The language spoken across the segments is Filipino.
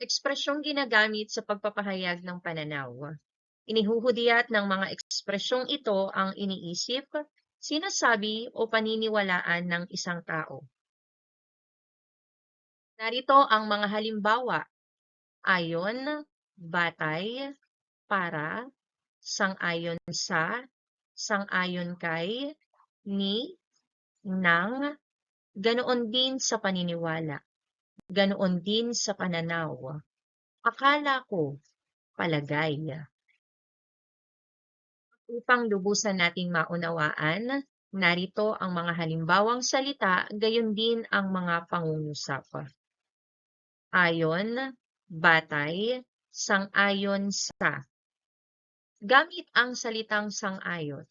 Ekspresyong ginagamit sa pagpapahayag ng pananaw. Inihuhudiyat ng mga ekspresyong ito ang iniisip, sinasabi o paniniwalaan ng isang tao. Narito ang mga halimbawa. Ayon, batay, para, sang-ayon sa, sang-ayon kay, ni, ng, ganoon din sa paniniwala, ganoon din sa pananaw, akala ko, palagay. Upang lubusan nating maunawaan, narito ang mga halimbawang salita, gayon din ang mga pangungusap. Ayon, batay, sang-ayon sa. Gamit ang salitang sang-ayon.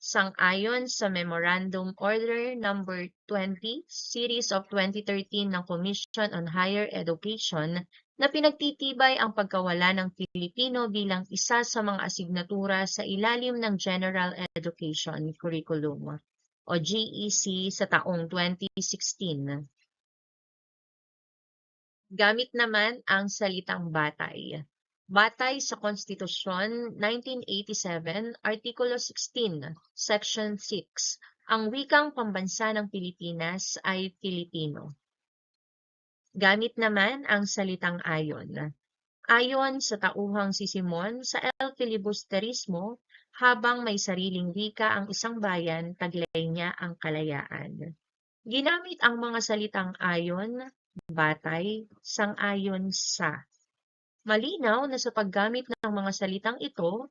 Sang-ayon sa Memorandum Order Number 20, Series of 2013 ng Commission on Higher Education na pinagtitibay ang pagkawala ng Pilipino bilang isa sa mga asignatura sa ilalim ng General Education Curriculum o GEC sa taong 2016. Gamit naman ang salitang batay. Batay sa Konstitusyon 1987, Artikulo 16, Section 6, ang wikang pambansa ng Pilipinas ay Pilipino. Gamit naman ang salitang ayon. Ayon sa tauhang si Simon sa El Filibusterismo, habang may sariling wika ang isang bayan, taglay niya ang kalayaan. Ginamit ang mga salitang ayon, batay, sang-ayon sa. Malinaw na sa paggamit ng mga salitang ito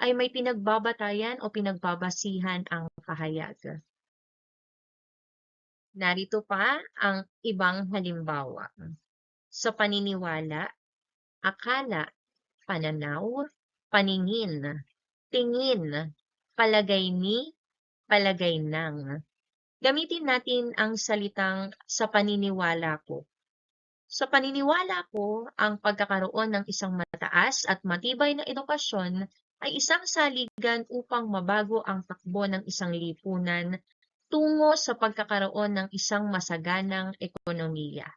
ay may pinagbabatayan o pinagbabasihan ang kahayag. Narito pa ang ibang halimbawa. Sa paniniwala, akala, pananaw, paningin, tingin, palagay ni, palagay ng. Gamitin natin ang salitang sa paniniwala ko. Sa paniniwala ko, ang pagkakaroon ng isang mataas at matibay na edukasyon ay isang saligan upang mabago ang takbo ng isang lipunan tungo sa pagkakaroon ng isang masaganang ekonomiya.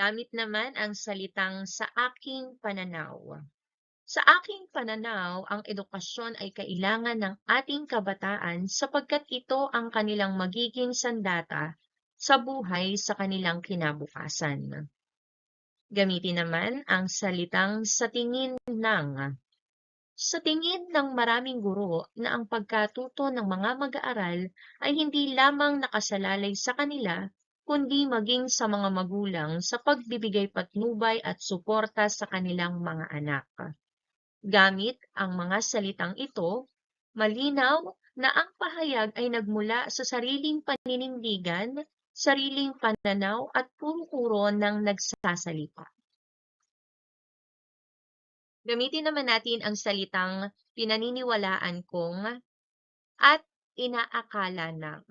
Gamit naman ang salitang sa aking pananaw. Sa aking pananaw, ang edukasyon ay kailangan ng ating kabataan sapagkat ito ang kanilang magiging sandata sa buhay sa kanilang kinabukasan. Gamitin naman ang salitang sa tingin ng. Sa tingin ng maraming guro na ang pagkatuto ng mga mag-aaral ay hindi lamang nakasalalay sa kanila, kundi maging sa mga magulang sa pagbibigay patnubay at suporta sa kanilang mga anak. Gamit ang mga salitang ito, malinaw na ang pahayag ay nagmula sa sariling paninindigan sariling pananaw at puro-puro ng nagsasalita. Gamitin naman natin ang salitang pinaniniwalaan kong at inaakala ng.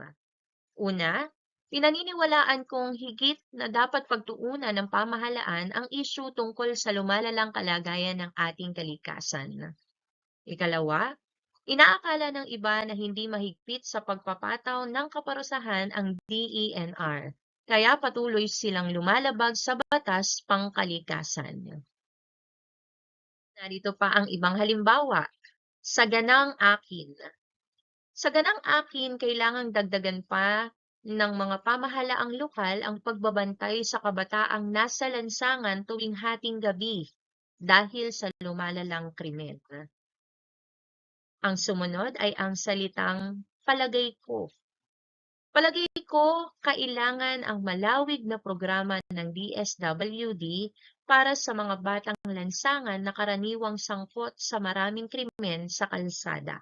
Una, pinaniniwalaan kong higit na dapat pagtuunan ng pamahalaan ang isyu tungkol sa lumalalang kalagayan ng ating kalikasan. Ikalawa, Inaakala ng iba na hindi mahigpit sa pagpapataw ng kaparusahan ang DENR, kaya patuloy silang lumalabag sa batas pangkalikasan. Narito pa ang ibang halimbawa. Sa ganang akin. Sa ganang akin, kailangang dagdagan pa ng mga pamahalaang lokal ang pagbabantay sa kabataang nasa lansangan tuwing hating gabi dahil sa lumalalang krimen. Ang sumunod ay ang salitang palagay ko. Palagay ko, kailangan ang malawig na programa ng DSWD para sa mga batang lansangan na karaniwang sangkot sa maraming krimen sa kalsada.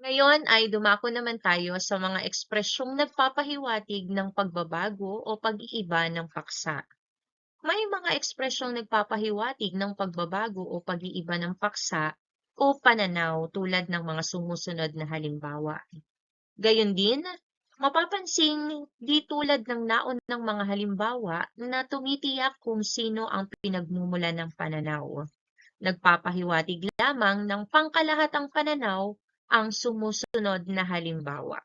Ngayon ay dumako naman tayo sa mga ekspresyong nagpapahiwatig ng pagbabago o pag-iiba ng paksa. May mga ekspresyong nagpapahiwatig ng pagbabago o pag-iiba ng paksa o pananaw tulad ng mga sumusunod na halimbawa. Gayon din, mapapansing di tulad ng naon ng mga halimbawa na tumitiyak kung sino ang pinagmumula ng pananaw. Nagpapahiwatig lamang ng pangkalahatang pananaw ang sumusunod na halimbawa.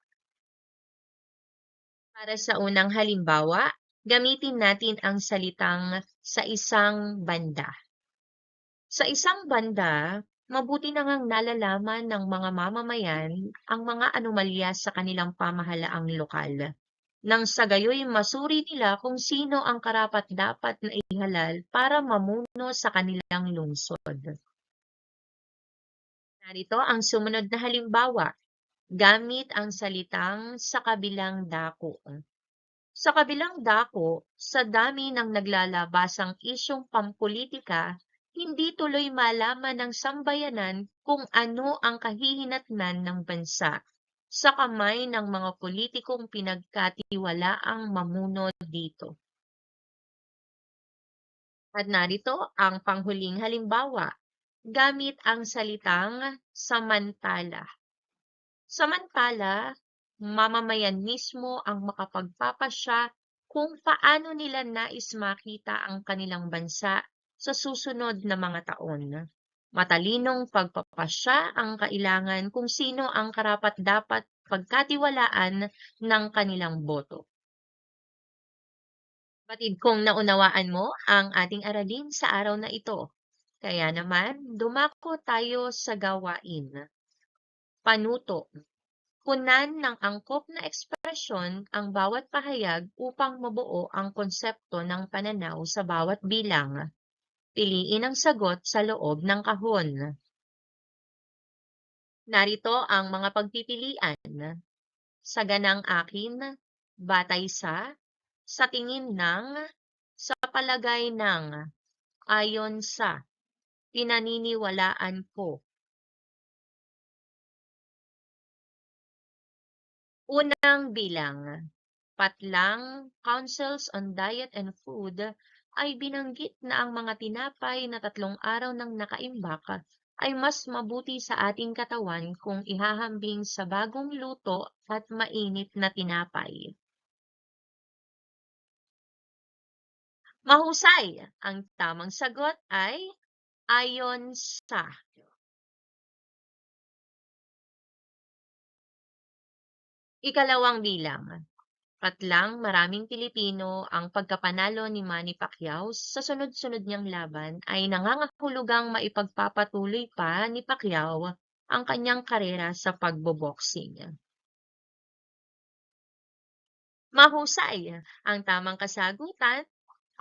Para sa unang halimbawa, gamitin natin ang salitang sa isang banda. Sa isang banda, mabuti na ngang nalalaman ng mga mamamayan ang mga anomalya sa kanilang pamahalaang lokal. Nang sa gayoy masuri nila kung sino ang karapat-dapat na ihalal para mamuno sa kanilang lungsod. Narito ang sumunod na halimbawa. Gamit ang salitang sa kabilang dako. Sa kabilang dako, sa dami ng naglalabasang isyong pampolitika, hindi tuloy malaman ng sambayanan kung ano ang kahihinatnan ng bansa sa kamay ng mga politikong pinagkatiwalaang mamuno dito. At narito ang panghuling halimbawa gamit ang salitang samantala. Samantala, mamamayan mismo ang makapagpapasya kung paano nila nais makita ang kanilang bansa sa susunod na mga taon. Matalinong pagpapasya ang kailangan kung sino ang karapat-dapat pagkatiwalaan ng kanilang boto. Batid kong naunawaan mo ang ating aralin sa araw na ito. Kaya naman, dumako tayo sa gawain. Panuto. Punan ng angkop na ekspresyon ang bawat pahayag upang mabuo ang konsepto ng pananaw sa bawat bilang. Piliin ang sagot sa loob ng kahon. Narito ang mga pagpipilian. Sa ganang akin, batay sa, sa tingin ng, sa palagay ng, ayon sa, pinaniniwalaan ko. Unang bilang, patlang Councils on Diet and Food ay binanggit na ang mga tinapay na tatlong araw ng nakaimbak ay mas mabuti sa ating katawan kung ihahambing sa bagong luto at mainit na tinapay. Mahusay! Ang tamang sagot ay ayon sa Ikalawang bilang. Patlang maraming Pilipino ang pagkapanalo ni Manny Pacquiao sa sunod-sunod niyang laban ay nangangahulugang maipagpapatuloy pa ni Pacquiao ang kanyang karera sa pagboboxing. Mahusay. Ang tamang kasagutan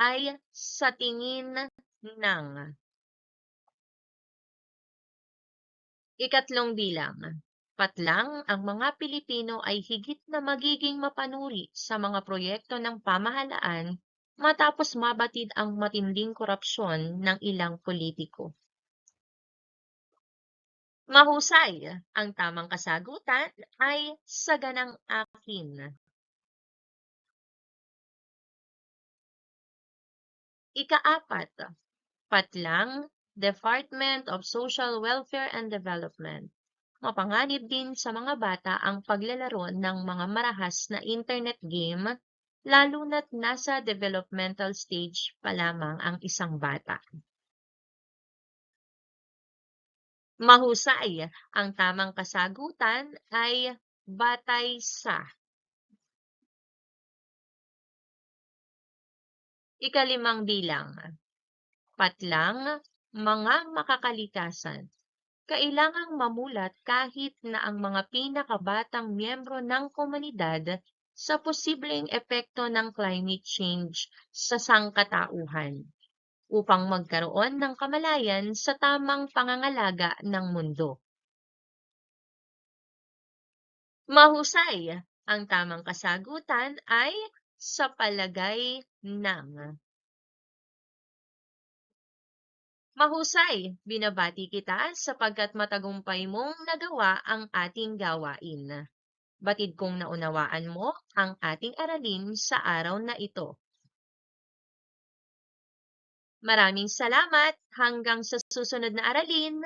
ay sa tingin ng Ikatlong bilang. Patlang ang mga Pilipino ay higit na magiging mapanuri sa mga proyekto ng pamahalaan matapos mabatid ang matinding korupsyon ng ilang politiko. Mahusay, ang tamang kasagutan ay sa ganang akin. Ikaapat, patlang Department of Social Welfare and Development. Mapanganib din sa mga bata ang paglalaro ng mga marahas na internet game lalo na't nasa developmental stage pa lamang ang isang bata. Mahusay, ang tamang kasagutan ay batay sa Ikalimang bilang. Patlang mga makakalikasan. Kailangang mamulat kahit na ang mga pinakabatang miyembro ng komunidad sa posibleng epekto ng climate change sa sangkatauhan upang magkaroon ng kamalayan sa tamang pangangalaga ng mundo. Mahusay, ang tamang kasagutan ay sa palagay ng Mahusay, binabati kita sapagkat matagumpay mong nagawa ang ating gawain. Batid kong naunawaan mo ang ating aralin sa araw na ito. Maraming salamat hanggang sa susunod na aralin.